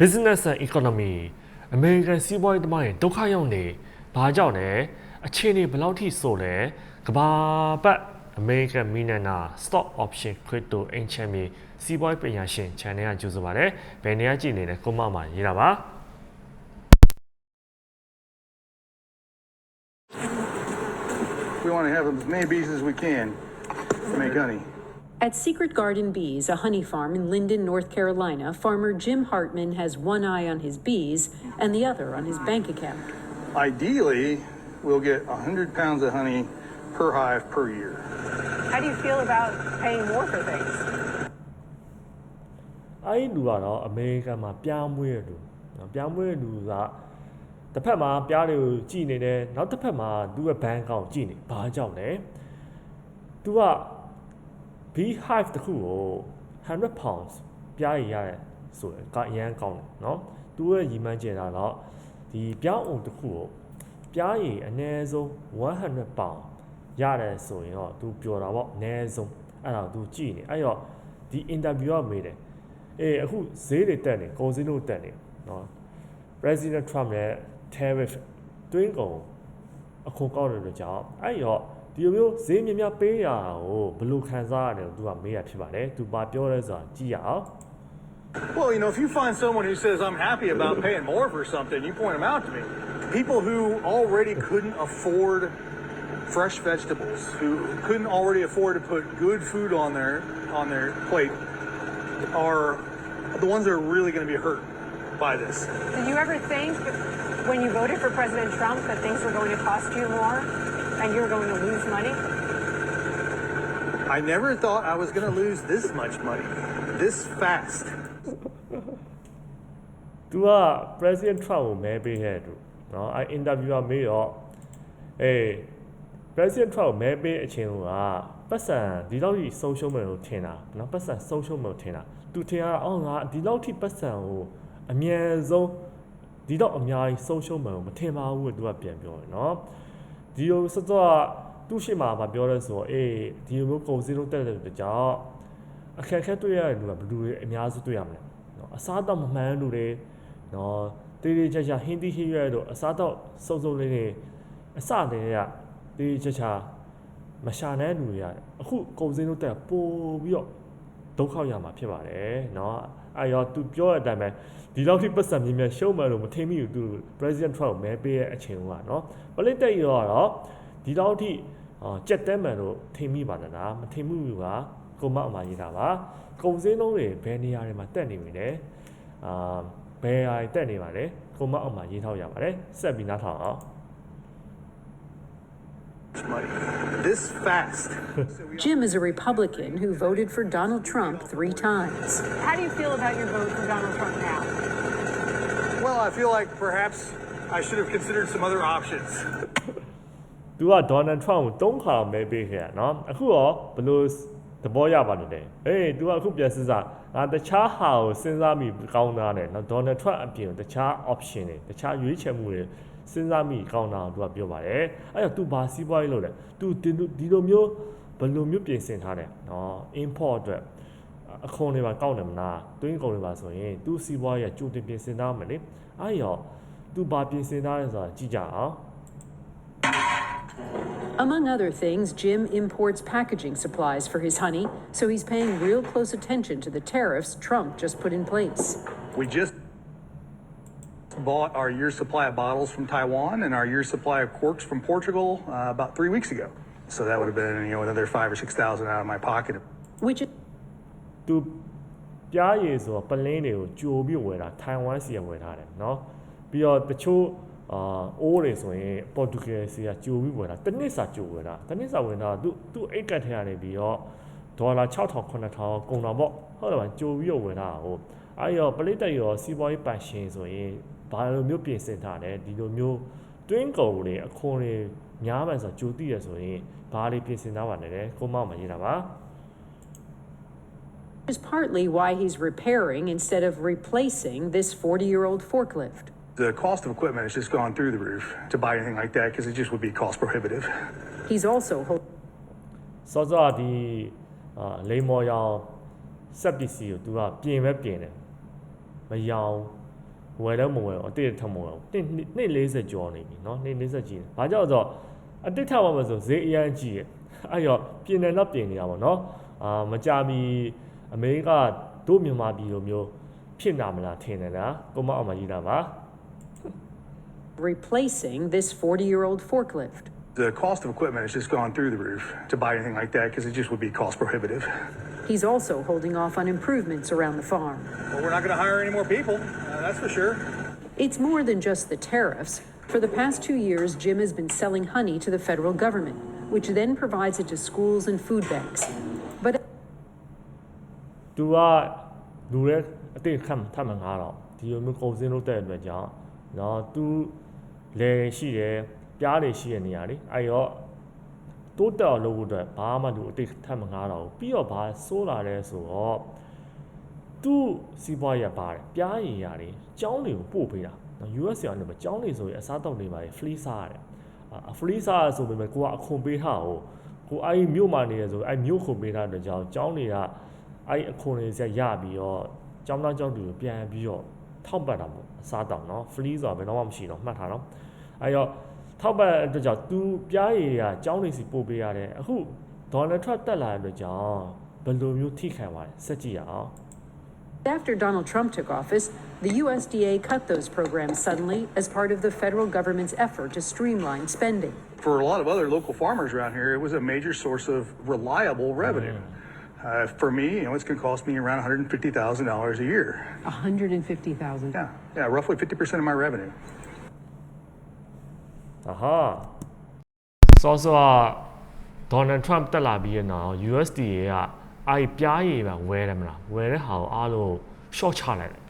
business and economy အမေရိကန်စီးပွားရေးသမားတွေဒုက္ခရောက်နေဘာကြောင့်လဲအခြေအနေဘယ်လောက်ထိဆိုလဲကဘာပတ်အမေရိကန်မီနန်နာ stock option crypto အင်ချမ်းမြေစီးပွားရေးပညာရှင် channel ကကြိုဆိုပါတယ်ဘယ်နေရာကြည့်နေလဲကိုမမှာရေးတာပါ We want to have as many bees as we can to make honey. At Secret Garden Bees, a honey farm in Linden, North Carolina, farmer Jim Hartman has one eye on his bees and the other on his bank account. Ideally, we'll get 100 pounds of honey per hive per year. How do you feel about paying more for things? အဲ့ဒီလူကတော့အမေရိကန်မှာပြားမွေးတဲ့လူနော်ပြားမွေးတဲ့လူကတစ်ဖက်မှာပြားတွေကိုကြည်နေတယ်နောက်တစ်ဖက်မှာသူ့ရဲ့ဘဏ်ကောင်ကြည်နေဘာကြောင့်လဲသူက beehive တစ်ခုကို100 pounds ပြားရည်ရတယ်ဆိုရင်ကအရန်ကောင်းတယ်เนาะသူရဲ့ရည်မှန်းချင်တာတော့ဒီပြားအုံတစ်ခုကိုပြားရည်အနည်းဆုံး100 pound ရတယ်ဆိုရင်တော့သူပြောတာပေါ့အနည်းဆုံးအဲ့ဒါကိုသူကြည်နေအဲ့တော့ဒီ interview ကမေးတယ်အေးအခုဈေးတွေတက်နေကုန်စည်နှုန်းတက်နေเนาะ President Trump ရဲ့ tariff တွင်းကုန်အခုကောက်နေတဲ့ကြောင့်အဲ့ရော ဒီလိုမျိုးဈေးမြများပေးရတာကိုဘယ်လိုခံစားရတယ်လို့သူကမေးရဖြစ်ပါတယ်သူဘာပြောလဲဆိုတာကြည့်ရအောင် Well, you know, if you find someone who says, I'm happy about paying more for something, you point them out to me. People who already couldn't afford fresh vegetables, who couldn't already afford to put good food on their on their plate, are the ones that are really going to be hurt by this. Did you ever think when you voted for President Trump that things were going to cost you more and you were going to lose money? I never thought I was going to lose this much money this fast. ။ तू က President Trump ကိုမဲပေးခဲ့တူเนาะအဲ interview ကမေးတော့အေး President Trump ကိုမဲပေးအချင်းကပတ်စံဒီလောက်ကြီးဆုံးရှုံးမယ်လို့ထင်တာเนาะပတ်စံဆုံးရှုံးမယ်လို့ထင်တာ။ तू ထင်တာအော်ငါဒီလောက်ထိပတ်စံကိုအမြန်ဆုံးဒီတော့အများကြီးဆုံးရှုံးမယ်လို့မထင်ပါဘူးလို့ तू ကပြန်ပြောတယ်เนาะ။ ဒီလိုစစောသူ့ရှိမှာမပြောရဲဆိုတော့အေးဒီလိုမျိုးကုန်စည်လုံးတက်တဲ့ကြောင့်အခက်အခဲတွေ့ရတဲ့လူကဘလူတွေအများစုတွေ့ရမှာလေနော်အစားတော့မမှန်လူတွေနော်တေးသေးချာချာဟင်းသီးဟင်းရွက်တို့အစားတော့စုံစုံလေးနေအစတည်းကတေးချာချာမရှာနိုင်လူတွေရတယ်အခုကုန်စည်လုံးတက်ပို့ပြီးတော့ဒုက္ခရမှာဖြစ်ပါတယ်နော် အာရောသူပြောတဲ့အတိုင်းပဲဒီလောက်ထိပတ်စံမြင်မြရှုံးမယ်လို့မထင်မိဘူးသူ President Trump ကိုမဲပေးတဲ့အချိန်ကနော်ပလစ်တက်ရောတော့ဒီလောက်ထိကြက်တဲမှန်လို့ထင်မိပါလားမထင်မိဘူးကကိုမအမရေးတာပါကုံစင်းလုံးတွေဘယ်နေရာတွေမှာတက်နေပြီလဲအာဘယ်နေရာတက်နေပါလဲကိုမအမရေးထောက်ရပါတယ်ဆက်ပြီးနားထောင်အောင် This fast. Jim is a Republican who voted for Donald Trump three times. How do you feel about your vote for Donald Trump now? Well, I feel like perhaps I should have considered some other options. သူကဒေါ်နယ်ထရမ့်ကိုသုံးခါမဲပေးခဲ့ရနော်အခုတော့ဘလို့သဘောရပါလို့လဲအေး तू ကအခုပြန်စဉ်းစားငါတခြားဟာကိုစဉ်းစားမိကောင်းသားတယ်နော်ဒေါ်နယ်ထရမ့်အပြင်တခြား option တွေတခြားရွေးချယ်မှုတွေ စဉ်းစားမိကောင်းတာကိုသူကပြောပါတယ်အဲ့တော့ तू ဘာစီးပွားရေးလုပ်လဲ तू ဒီလိုမျိုးဘယ်လိုမျိုးပြင်ဆင်ထားတယ်နော် import အတွက်အခွန်တွေပါကောက်တယ်မလားတွင်းကုန်တွေပါဆိုရင် तू စီးပွားရေးကြိုတင်ပြင်ဆင်ထားမယ်လေအဲ့ရော तू ဘာပြင်ဆင်ထားလဲဆိုတာကြည့်ကြအောင် Among other things, Jim imports packaging supplies for his honey, so he's paying real close attention to the tariffs Trump just put in place. We just bought our year's supply of bottles from Taiwan and our year's supply of corks from Portugal uh, about three weeks ago. So that would have been, you know, another five or six thousand out of my pocket. Which is သူပြားရည်ဆိုတော့ပလင်းတွေကိုကြိုပြီးဝယ်တာထိုင်ဝမ်စီကဝယ်ထားတယ်เนาะပြီးတော့တချို့အာအိုးတွေဆိုရင်ပေါ်တူဂီစီကကြိုပြီးဝယ်တာတစ်နှစ်စာကြိုဝယ်တာတစ်နှစ်စာဝယ်တာသူသူအိတ်ကတ်ထဲကနေပြီးတော့ဒေါ်လာ6000 9000ကုန်တာပေါ့ဟုတ်တယ်မကြိုပြီးတော့ဝယ်တာဟိုအဲ့ရောပလိတ်တက်ရောစီးပွားရေးပန်ရှင်ဆိုရင် ဘာလိုမျိုးပြင်ဆင်ထားလဲဒီလိုမျိုးတွင်းကုန်တွေအခွန်တွေများမှန်ဆိုကြိုသိရဆိုရင်ဘာတွေပြင်ဆင်ထားပါလဲကိုမောက်မရေးတာပါ is partly why he's repairing instead of replacing this 40 year old forklift. The cost of equipment has just gone through the roof to buy anything like that because it just would be cost prohibitive. He's also hoping စောစောကဒီအာလိမ္မော်ရောင်စက်ပစ္စည်းကိုသူကပြင်ပဲပြင်တယ်မရောင် ဝယ်တော့မဝယ်ဘူးအတစ်ထက်မဝယ်ဘူးတစ်နှစ်40ကျော်နေပြီเนาะနှစ်40ကြီးတယ်ဘာကြောင့်လဲဆိုတော့အတစ်ထက်ပါမဆိုဈေးအရန်ကြီးရဲ့အဲ့တော့ပြင်တယ်တော့ပြင်နေတာပေါ့เนาะအာမကြမီအမေရိကတို့မြန်မာပြည်လိုမျိုးဖြစ်နာမလားထင်တယ်လားကိုမအောင်မကြီးတာပါ replacing this 40 year old forklift. The cost of equipment has just gone through the roof to buy anything like that because it just would be cost prohibitive. He's also holding off on improvements around the farm. Well, we're not going to hire any more people, uh, that's for sure. It's more than just the tariffs. For the past two years, Jim has been selling honey to the federal government, which then provides it to schools and food banks. But သူကလူတွေအတိတ်ခံထမှန်ငါတော့ဒီလိုမျိုးကုန်စင်းလို့တဲ့အတွက်ကြောင့်နော်သူလေရှိတယ်ပြားတွေရှိတဲ့နေရာလေအဲ့တော့ တိုးတက်အောင်လုပ်ဖို့အတွက်ဘာမှသူအတိတ်ထပ်မငားတော့ဘူးပြီးတော့ဘာစိုးလာလဲဆိုတော့သူ့စီးပွားရေးကပါတယ်ပြားရည်ရတယ်ကျောင်းတွေကိုပို့ပေးတာနော် US ရောင်းနေမှာကျောင်းတွေဆိုရင်အစားတောက်တွေပါတယ် free စားရတယ်အာ free စားရဆိုပေမဲ့ကိုကအခွန်ပေးထားကိုကိုအဲ့ဒီမြို့မှာနေရဆိုအဲ့မြို့ခွန်ပေးထားတဲ့ကြောင့်ကျောင်းတွေကအဲ့ဒီအခွန်တွေဆက်ရပြီးတော့ကျောင်းသားကျောင်းတွေကိုပြန်ပြီးတော့ထောက်ပတ်တာပေါ့အစားတောက်နော် free ဆိုတာဘယ်တော့မှမရှိတော့မှတ်ထားတော့အဲ့တော့ ထောက်ပတ်တဲ့အတွက်ကြောင့်သူပြားရည်ကကျောင်းတွေစီပို့ပေးရတယ်အခု Donald Trump တက်လာတဲ့အတွက်ကြောင့်ဘယ်လိုမျိုးထိခံသွားလဲစက်ကြည့်ရအောင် after Donald Trump took office, the USDA cut those programs suddenly as part of the federal government's effort to streamline spending. For a lot of other local farmers around here, it was a major source of reliable revenue. Uh, for me, you know, it's going to cost me around $150,000 a year. 150,000. Yeah, yeah, roughly 50% of my revenue. အဟာစောစောကဒေါ်နယ်ထရန့်တက်လာပြီးတဲ့နောက် USDA ကအဲ့ပြားရည်ပဲဝယ်တယ်မလားဝယ်တဲ့ဟာကိုအားလုံး short ချလိုက်တယ်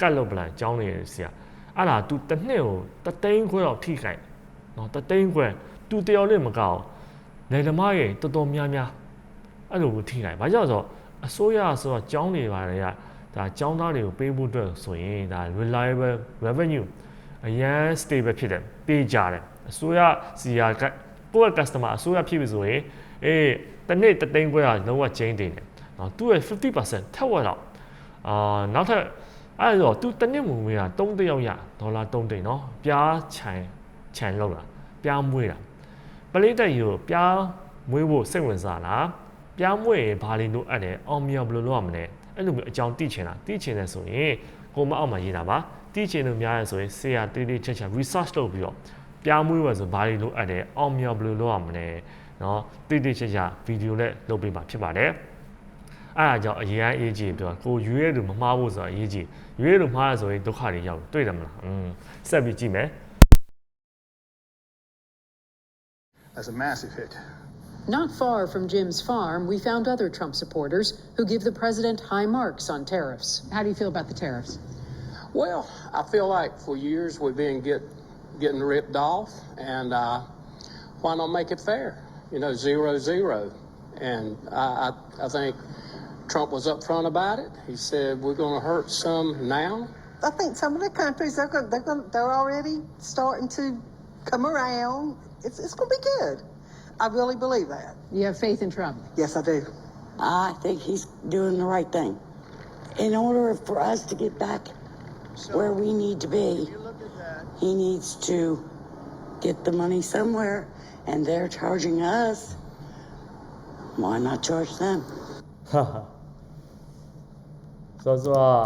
ကတ်လို့ပလန်ကျောင်းနေစီကအဲ့ဒါ तू တစ်နှစ်ကိုတသိန်းခွဲတော့ထိခိုက်နော်တသိန်းခွဲ तू တယောက်နဲ့မကောက်လေဓမားရေတော်တော်များများအဲ့လိုကိုထိခိုက်ဘာကြောင့်လဲဆိုတော့အစိုးရဆိုတော့ကျောင်းတွေပါလေကဒါကျောင်းသားတွေကိုပေးဖို့အတွက်ဆိုရင်ဒါ reliable revenue အရန် stable ဖြစ်တယ်ပေးကြတယ်အစိုးရစီယာကကိုယ့်ရဲ့ customer အစိုးရဖြစ်ပြီဆိုရင်အေးတစ်နေ့တစ်သိန်းခွဲကလုံးဝ change တင်တယ်နော်သူ့ရဲ့50%ထက်ဝက်တော့အာနောက်ထပ်အဲ့ဒါဆိုသူတစ်နှစ်ဝင်ဝင်က3တယောက်ရဒေါ်လာ3သိန်းနော်ပြားခြံခြံလောက်တာပြားမွေးတာပလိတက်ယူပြားမွေးဖို့စိတ်ဝင်စားလားပြားမွေးရင်ဘာလို့လိုအပ်တယ်အောင်မြောင်ဘယ်လိုလုပ်ရမလဲအဲ့လိုမျိုးအကြောင်းသိချင်တာသိချင်တယ်ဆိုရင်ကိုမအောက်မှာရေးတာပါ သိချင်လို့များရဆိုရင်ဆရာတေးသေးချက်ချက် research လုပ်ပြီးတော့ပြားမွေးဝယ်ဆိုဘာတွေလိုအပ်တယ်အောင်မြောင်ဘယ်လိုလုပ်ရမလဲเนาะတေးသေးချက်ချက်ဗီဒီယိုနဲ့လုပ်ပေးမှာဖြစ်ပါတယ်အဲ့ဒါကြောင့်အရင်အရေးကြီးပြောကိုရွေးရသူမမှားဖို့ဆိုတာအရေးကြီးရွေးရသူမှားရဆိုရင်ဒုက္ခတွေရောက်တွေ့တယ်မလားอืมဆက်ပြီးကြည့်မယ် That's a massive hit. Not far from Jim's farm, we found other Trump supporters who give the president high marks on tariffs. How do you feel about the tariffs? Well, I feel like for years we've been get, getting ripped off, and uh, why not make it fair? You know, zero zero. And I, I, I think Trump was upfront about it. He said we're going to hurt some now. I think some of the countries they're going, they're going, they're already starting to come around. It's, it's going to be good. I really believe that. You have faith in Trump. Yes, I do. I think he's doing the right thing. In order for us to get back where we need to be, he needs to get the money somewhere, and they're charging us. Why not charge them? ဟာဟာဆိုတော့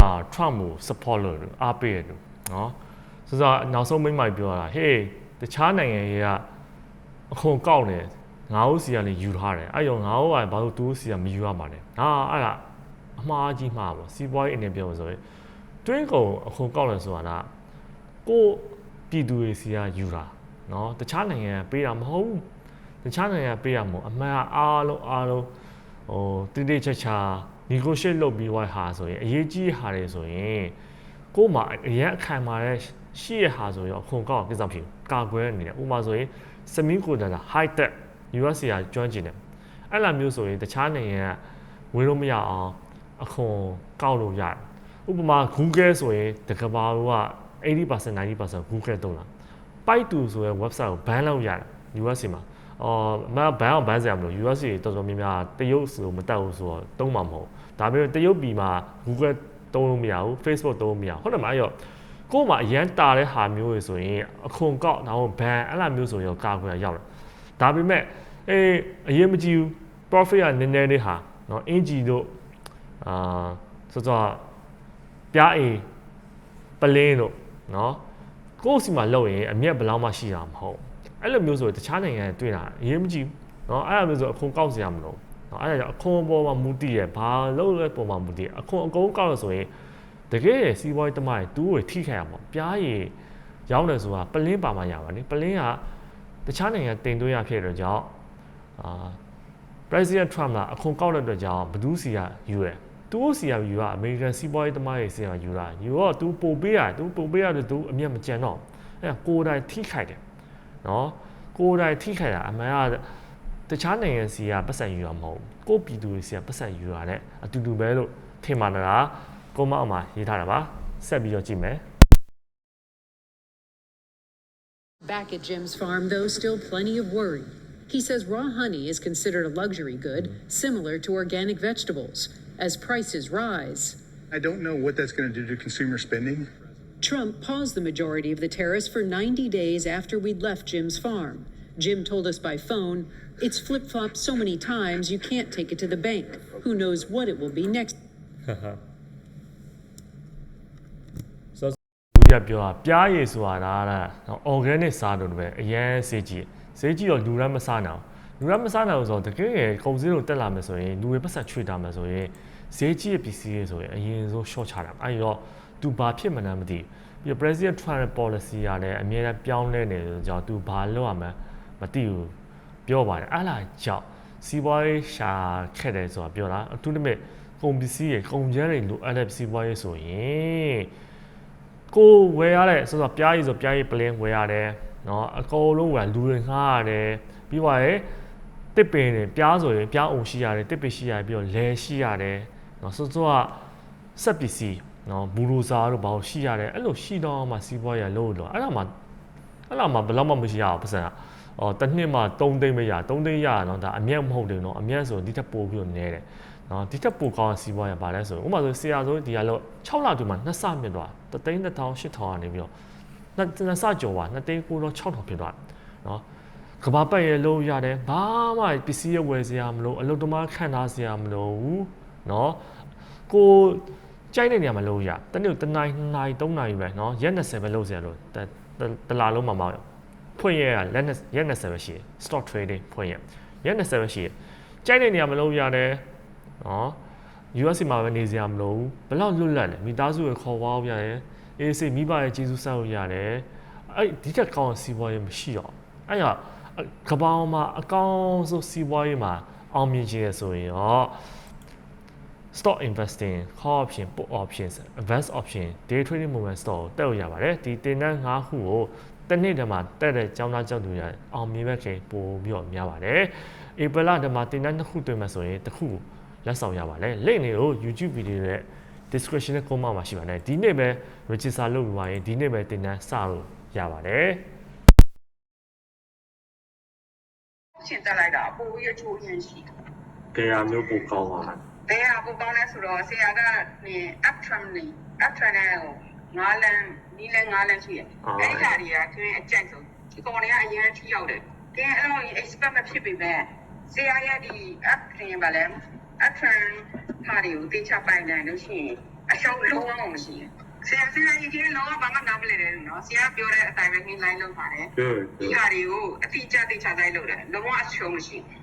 အာ Trump ကို support လုပ်လို့အားပေးရတယ်နော်ဆိုတော့နောက်ဆုံးမိမ့်မိုက်ပြောတာ hey တခြားနိုင်ငံတွေကအခွန်ကောက်နေငါတို့စီကနေယူထားတယ်အဲ့ရောငါတို့ကဘာလို့သူတို့စီကမယူရမှာလဲဟာအဲ့ဒါအမှားကြီးမှားပေါ့စီးပွားရေးအနေနဲ့ပြောဆိုရင် တွင်းကုန်အခွန်ကောက်လဲဆိုတာကကိုပြည်သူတွေစီကယူတာနော်တခြားနိုင်ငံကပေးတာမဟုတ်ဘူးတခြားနိုင်ငံပေးရမို့အမှန်အားလုံးအားလုံးဟိုတိတိကျကျ negotiate လုပ်ပြီးွားဟာဆိုရင်အရေးကြီးဟာတွေဆိုရင်ကို့မှာအရင်အခံမှာတဲ့ရှိရဟာဆိုရင်အခွန်ကောက်ကိစ္စဖြစ်ကာကွယ်နေတယ်ဥပမာဆိုရင် semi conductor high tech US ကကျွမ်းကျင်တယ်အဲ့လိုမျိုးဆိုရင်တခြားနိုင်ငံကဝင်လို့မရအောင်အခွန်ကောက်လို့ရတယ် ဥပမာ Google ဆိုရင်တကဘာက80% 90% Google တုံးလား Baidu ဆိုရင် website ကို ban လုပ်ရတယ် US မှာအော်မဘန်အောင်ဘန်စရာမလို US တွေတော်တော်များများတရုတ်ဆိုမတက်ဘူးဆိုတော့တုံးမှာမဟုတ်ဒါပေမဲ့တရုတ်ပြည်မှာ Google တုံးလို့မရဘူး Facebook တုံးလို့မရဟုတ်တယ်မအဲ့တော့ကို့မှာအရန်တာတဲ့ဟာမျိုးတွေဆိုရင်အခွန်ကောက်တော့ဘန်အဲ့လိုမျိုးဆိုရင်ကာကွယ်ရောက်တယ်ဒါပေမဲ့အေးအရင်မကြည့်ဘူး profit ကနည်းနည်းလေးဟာနော်အင်ဂျီတို့အာစောစော ပြားအေပလင်းတို့နော်ကိုယ့်စီမှာလောက်ရင်အမျက်ဘလောက်မှရှိတာမဟုတ်အဲ့လိုမျိုးဆိုတခြားနိုင်ငံတွေ့တာအရေးမကြီးဘူးနော်အဲ့လိုမျိုးဆိုအခွန်ကောက်စရာမလိုနော်အဲ့ဒါကြောင့်အခွန်အပေါ်မှာမူတည်ရဘာလို့လဲပုံမှာမူတည်အခွန်အကုန်ကောက်လို့ဆိုရင်တကယ်စီးပွားရေးတမန်တူကိုထိခိုက်ရမှာပြားရည်ရောက်တယ်ဆိုတာပလင်းပါမှရပါလေပလင်းကတခြားနိုင်ငံတင်သွင်းရဖြစ်တဲ့ကြောင့်အာ President Trump ကအခွန်ကောက်တဲ့အတွက်ကြောင့်ဘယ်သူစီကယူရလဲ သူ့စီကယူတာအမေရိကန်စီးပွားရေးသမားတွေစီကယူတာယူတော့သူပို့ပေးရတယ်သူပို့ပေးရတယ်သူအမျက်မကြံတော့အဲကိုယ်တိုင်ထိခိုက်တယ်နော်ကိုယ်တိုင်ထိခိုက်တာအမှန်ကတခြားနိုင်ငံစီကပတ်စံယူရမဟုတ်ကိုယ့်ပြည်သူတွေစီကပတ်စံယူရတဲ့အတူတူပဲလို့ထင်ပါလားကိုမအောင်မှာရေးထားတာပါဆက်ပြီးတော့ကြည့်မယ် Back at Jim's farm, though, still plenty of worry. He says raw honey is considered a luxury good, similar to organic vegetables. As prices rise, I don't know what that's going to do to consumer spending. Trump paused the majority of the tariffs for 90 days after we'd left Jim's farm. Jim told us by phone, it's flip flopped so many times you can't take it to the bank. Who knows what it will be next လူရပြောတာပြားရည်ဆိုတာကတဲ့ organic စားလို့ပဲအရန်စေးကြည့်စေးကြည့်တော့လူရမ်းမစားနိုင်ဘူးလူရမ်းမစားနိုင်ဘူးဆိုတော့တကယ်ရကုန်စည်တို့တက်လာမယ်ဆိုရင်လူတွေပတ်ဆက်ချွေတာမယ်ဆိုရင် ဈေးကြီးရဲ့ပစ္စည်းတွေဆိုရင်အရင်ဆုံး short ချတာအဲ့တော့သူဘာဖြစ်မှန်းမသိဘူးပြီးတော့ president Trump ရဲ့ policy ကလည်းအများနဲ့ပြောင်းလဲနေတယ်ဆိုတော့သူဘာလုပ်ရမှန်းမသိဘူးပြောပါတယ်အဲ့လားကြောင့်စီးပွားရေးရှာခက်တယ်ဆိုတာပြောတာအထူးသဖြင့်ကုန်ပစ္စည်းတွေကုန်ကျန်းတွေလိုအပ်တဲ့စီးပွားရေးဆိုရင် ကိုဝယ်ရတဲ့ဆိုတော့ပြားရည်ဆိုပြားရည်ပလင်းဝယ်ရတယ်เนาะအကုန်လုံးဝယ်လူတွေငှားရတယ်ပြီးသွားရင်တစ်ပင်တွေပြားဆိုရင်ပြားအောင်ရှိရတယ်တစ်ပင်ရှိရတယ်ပြီးတော့လဲရှိရတယ် နော်စောစောကစက်ပစ္စည်းနော်ဘူရိုစာတို့ဘာလို့ရှိရတယ်အဲ့လိုရှိတော့မှစီးပွားရလို့တော့အဲ့ဒါမှအဲ့လားမှဘယ်တော့မှမရှိရအောင်ပတ်စံကအော်တစ်နှစ်မှ3သိန်းပဲရ3သိန်းရနော်ဒါအမြတ်မဟုတ်တယ်နော်အမြတ်ဆိုဒီထက်ပိုပြီးတော့နည်းတယ်နော်ဒီထက်ပိုကောင်းစီးပွားရပါလဲဆိုဥပမာဆိုဆရာဆိုဒီကလောက်6လတူမှ2ဆမြင့်သွား3သိန်း1000 8000ကနေပြီးတော့နှစ်ဆကျော်ပါ2သိန်း9တော့6000ဖြစ်သွားနော်ကဘာပတ်ရလို့ရတယ်ဘာမှပစ္စည်းရဝယ်စရာမလိုအလုပ်တမားခံထားစရာမလိုဘူး နော်ကိုကြိုက်တဲ့နေရာမှာလို့ရတနေ့တနိုင်2နိုင်3နိုင်ပဲနော်ရက်20ပဲလုပ်စရာလို့တလာလုံးမှာမအောင်ဖွင့်ရလက်ရက်20ပဲရှိတယ် stock trading ဖွင့်ရရက်20ပဲရှိတယ်ကြိုက်တဲ့နေရာမှာလို့ရတယ်နော် US မှာပဲနေစရာမလိုဘူးဘလောက်လွတ်လပ်လဲမိသားစုရခေါ်သွားလို့ရတယ်အေးစိတ်မိဘရဲ့ကျေးဇူးဆက်လို့ရတယ်အဲ့ဒီတက်ကောင်းစီးပွားရေးမရှိတော့အဲ့ရကပောင်းမှာအကောင်းဆုံးစီးပွားရေးမှာအောင်မြင်ခြင်းရဆိုရင်ရော stock investing call option put options advanced option day trading movement store ကိုတက်လို့ရပါတယ်ဒီတင်တန်း၅ခုကိုတစ်နေ့တည်းမှာတက်တဲ့ကျောင်းသားကျောင်းသူရအောင်မြင်မဲ့ခင်ပို့ပြီးတော့များပါတယ်ဧပြီလတည်းမှာတင်တန်းတစ်ခုတွေ့မှဆိုရင်တစ်ခုလက်ဆောင်ရပါတယ်လိန့်နေကို YouTube video ရဲ့ description နဲ့ comment မှာရှိပါတယ်ဒီနေ့ပဲ register လုပ်ပြီးပါရင်ဒီနေ့ပဲတင်တန်းစလို့ရပါတယ်ရှင်တက်လိုက်တာအပိုးရချိုးရင်းရှိတယ်ကြရာမျိုးပိုကောင်းပါလား။ ဘယ်ဟာပိုကောင်းလဲဆိုတော့ဆရာကနေ uptram နေ uptram နဲ့ဟိုငါးလန်းနီးလန်းငါးလန်းရှိတယ်။အဲ့ဒီဟာတွေကတွင်းအကြိုက်ဆုံးဒီကောင်တွေကအရင်ထိရောက်တယ်။တင်းအဲ့လို expect မဖြစ်ပေမဲ့ဆရာရဲ့ဒီ uptram ပါလဲ uptram ဟာတွေကိုတေချပိုင်တယ်လို့ရှိရင်အရှုံးလုံးဝမရှိဘူး။ဆရာဆရာကြီးကလောကဘာမှနားမလည်တယ်နော်ဆရာပြောတဲ့အတိုင်းပဲ line လုပ်ပါတယ် good ဒီဟာတွေကိုအတိအကျတေချတိုင်းလုပ်တယ်လုံးဝအရှုံးမရှိဘူး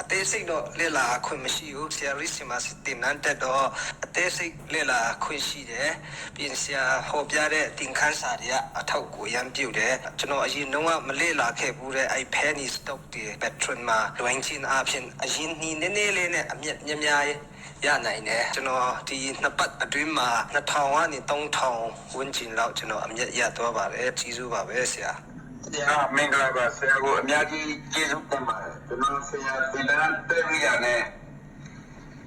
အသေးစိတ်တော့လေ့လာခွင့်မရှိဘူးဆရာရစ်စီမာတင်နန်းတက်တော့အသေးစိတ်လေ့လာခွင့်ရှိတယ်ပြင်ဆရာဟောပြတဲ့တင်ခန်းစာတွေကအထောက်ကိုရမ်းပြုတ်တယ်ကျွန်တော်အရင်တော့မလေ့လာခဲ့ဘူးတဲ့အဲ့ penny stock တွေ patron မှာလွှမ်းချင်းအဖြစ်အရင်နီးနေနေလေးနဲ့အမြက်များများရနိုင်တယ်ကျွန်တော်ဒီနှစ်ပတ်အတွင်းမှာ2000ကနေ3000ဝန်းကျင်လောက်ကျွန်တော်အမြတ်ရသွားပါတယ်ကြီးစုပါပဲဆရာ ဆရာမင်္ဂလာပါဆရာကိုအများကြီးကျေးဇူးတင်ပါတယ်ကျွန်တော်ဆရာဒီလန်တက်ရနဲ့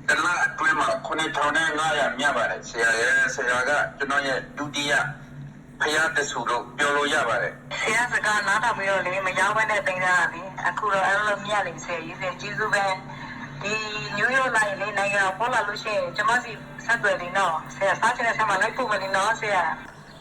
တလားအတွင်းမှာ9500မြတ်ပါတယ်ဆရာရဲ့ဆရာကကျွန်တော်ရဲ့ဒုတိယဖယားတဆူလို့ပြောလို့ရပါတယ်ဆရာစကားနားထောင်ပြီးတော့လေမရောက်ဘဲနဲ့တင်ကြတာလေအခုတော့အဲ့လိုမြတ်လေဆရာကြီးဆရာကျေးဇူးပဲဒီညိုးရိုးလိုက်လေနိုင်ငံပေါ်လာလို့ရှိရင်ကျွန်မစီဆက်သွယ်နေတော့ဆရာစားချင်တဲ့ဆက်မှာလိုက်ဖို့မနေတော့ဆရာ